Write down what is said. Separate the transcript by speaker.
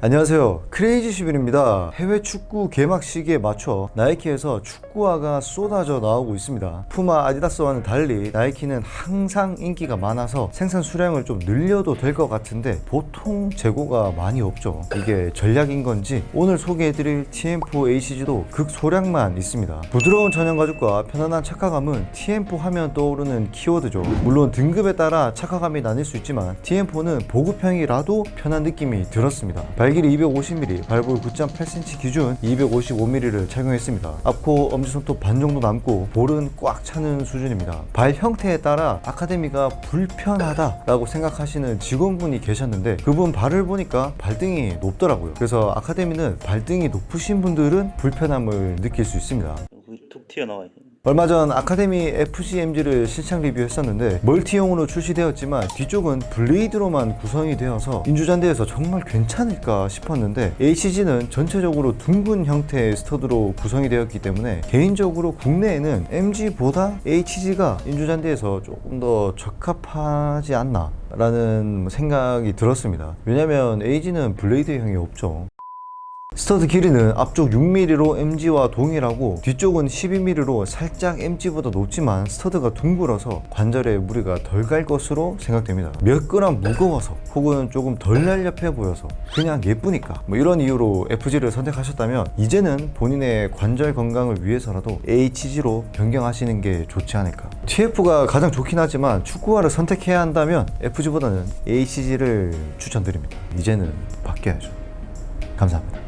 Speaker 1: 안녕하세요. 크레이지 슈빌입니다. 해외 축구 개막 시기에 맞춰 나이키에서 축구 화가 쏟아져 나오고 있습니다. 푸마, 아디다스와는 달리 나이키는 항상 인기가 많아서 생산 수량을 좀 늘려도 될 것 같은데 보통 재고가 많이 없죠. 이게 전략인 건지 오늘 소개해드릴 TM4 ACG도 극소량만 있습니다. 부드러운 전형 가죽과 편안한 착화감은 TM4 하면 떠오르는 키워드죠. 물론 등급에 따라 착화감이 나뉠 수 있지만 TM4는 보급형이라도 편한 느낌이 들었습니다. 발길이 250mm, 발볼 9.8cm 기준 255mm를 착용했습니다. 앞코 엄지손톱 반 정도 남고 볼은 꽉 차는 수준입니다. 발 형태에 따라 아카데미가 불편하다라고 생각하시는 직원분이 계셨는데 그분 발을 보니까 발등이 높더라고요. 그래서 아카데미는 발등이 높으신 분들은 불편함을 느낄 수 있습니다.
Speaker 2: 툭 튀어나와요.
Speaker 1: 얼마 전 아카데미 FCMG를 실착 리뷰했었는데 멀티용으로 출시되었지만 뒤쪽은 블레이드로만 구성이 되어서 인조잔디에서 정말 괜찮을까 싶었는데 HG는 전체적으로 둥근 형태의 스터드로 구성이 되었기 때문에 개인적으로 국내에는 MG보다 HG가 인조잔디에서 조금 더 적합하지 않나 라는 생각이 들었습니다. 왜냐면 AG는 블레이드형이 없죠 스터드 길이는 앞쪽 6mm로 MG와 동일하고 뒤쪽은 12mm로 살짝 MG보다 높지만 스터드가 둥글어서 관절에 무리가 덜 갈 것으로 생각됩니다. 몇 그램 무거워서 혹은 조금 덜 날렵해 보여서 그냥 예쁘니까 뭐 이런 이유로 FG를 선택하셨다면 이제는 본인의 관절 건강을 위해서라도 HG로 변경하시는 게 좋지 않을까. TF가 가장 좋긴 하지만 축구화를 선택해야 한다면 FG보다는 HG를 추천드립니다. 이제는 바뀌어야죠. 감사합니다.